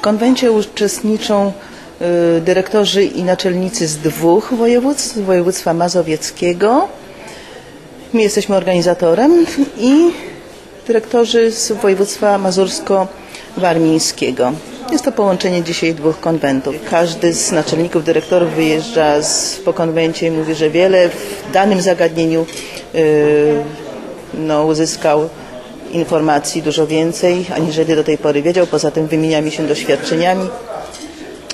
W konwencie uczestniczą y, dyrektorzy i naczelnicy z dwóch województw, województwa mazowieckiego. My jesteśmy organizatorem i dyrektorzy z województwa mazursko-warmińskiego. Jest to połączenie dzisiaj dwóch konwentów. Każdy z naczelników, dyrektorów wyjeżdża z, po konwencie i mówi, że wiele w danym zagadnieniu y, no, uzyskał informacji dużo więcej, aniżeli do tej pory wiedział. Poza tym wymieniamy się doświadczeniami.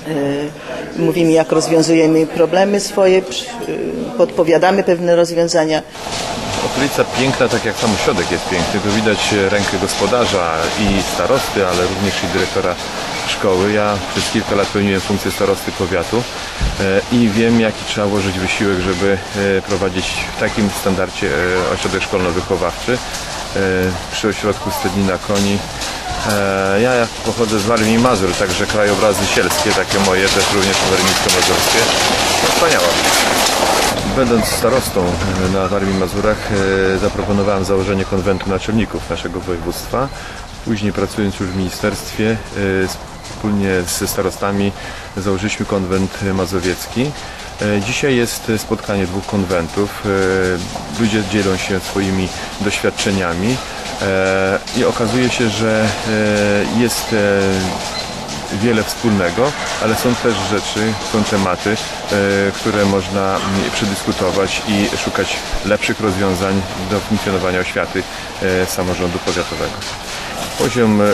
Yy, Mówimy, jak rozwiązujemy problemy swoje, yy, podpowiadamy pewne rozwiązania. Okolica piękna, tak jak sam ośrodek jest piękny. Tu widać e, rękę gospodarza i starosty, ale również i dyrektora szkoły. Ja przez kilka lat pełniłem funkcję starosty powiatu e, i wiem, jaki trzeba włożyć wysiłek, żeby e, prowadzić w takim standardzie e, ośrodek szkolno-wychowawczy e, przy ośrodku Stednina Koni. E, Ja jak pochodzę z Warmii Mazur, także krajobrazy sielskie, takie moje, też również warmińsko-mazurskie. Wspaniała. Będąc starostą e, na Warmii Mazurach e, zaproponowałem założenie konwentu naczelników naszego województwa. Później pracując już w ministerstwie e, wspólnie ze starostami założyliśmy konwent mazowiecki. E, Dzisiaj jest spotkanie dwóch konwentów. E, Ludzie dzielą się swoimi doświadczeniami e, i okazuje się, że e, jest e, wiele wspólnego, ale są też rzeczy, są tematy, e, które można przedyskutować i szukać lepszych rozwiązań do funkcjonowania oświaty e, samorządu powiatowego. Poziom e,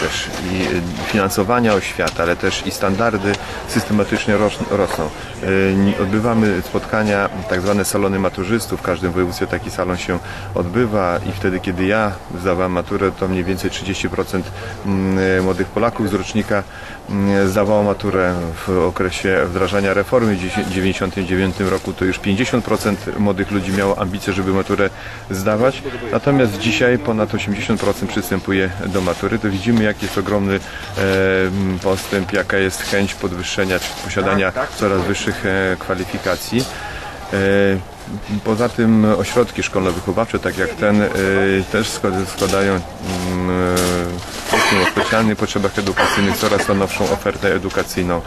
też i y, finansowania oświaty, ale też i standardy systematycznie ros- rosną. Y, ni- Odbywamy spotkania, tak zwane salony maturzystów. W każdym województwie taki salon się odbywa i wtedy, kiedy ja zdawałem maturę, to mniej więcej 30% mm, młodych Polaków z rocznika mm, zdawało maturę w okresie wdrażania reformy. W 1999 roku to już 50% młodych ludzi miało ambicje, żeby maturę zdawać. Natomiast dzisiaj ponad 80% przystępuje do matury. To widzimy, jaki jest ogromny postęp, jaka jest chęć podwyższenia czy posiadania coraz wyższych e, kwalifikacji. E, Poza tym ośrodki szkolno-wychowawcze, tak jak ten, e, też skład- składają mm, o specjalnych potrzebach edukacyjnych coraz to nowszą ofertę edukacyjną.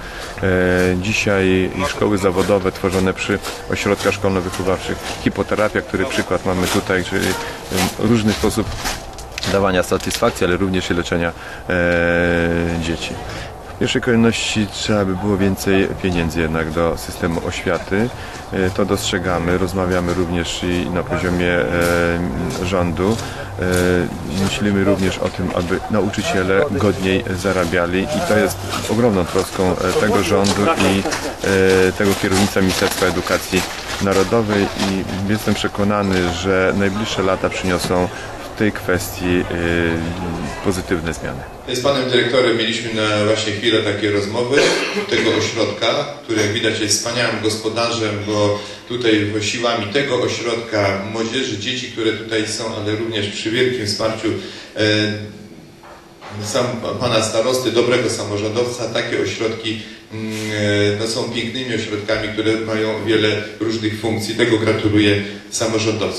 Dzisiaj szkoły zawodowe tworzone przy ośrodkach szkolno-wychowawczych, hipoterapia, który przykład mamy tutaj, czyli różny sposób dawania satysfakcji, ale również i leczenia e, dzieci. W pierwszej kolejności trzeba by było więcej pieniędzy jednak do systemu oświaty. E, To dostrzegamy, rozmawiamy również i na poziomie e, rządu. Myślimy również o tym, aby nauczyciele godniej zarabiali i to jest ogromną troską tego rządu i tego kierownictwa Ministerstwa Edukacji Narodowej i jestem przekonany, że najbliższe lata przyniosą w tej kwestii y, pozytywne zmiany. Z panem dyrektorem mieliśmy na właśnie chwilę takie rozmowy tego ośrodka, który jak widać jest wspaniałym gospodarzem, bo tutaj siłami tego ośrodka młodzieży, dzieci, które tutaj są, ale również przy wielkim wsparciu e, sam pana starosty, dobrego samorządowca, takie ośrodki mm, e, no, są pięknymi ośrodkami, które mają wiele różnych funkcji. Tego gratuluję samorządowcom.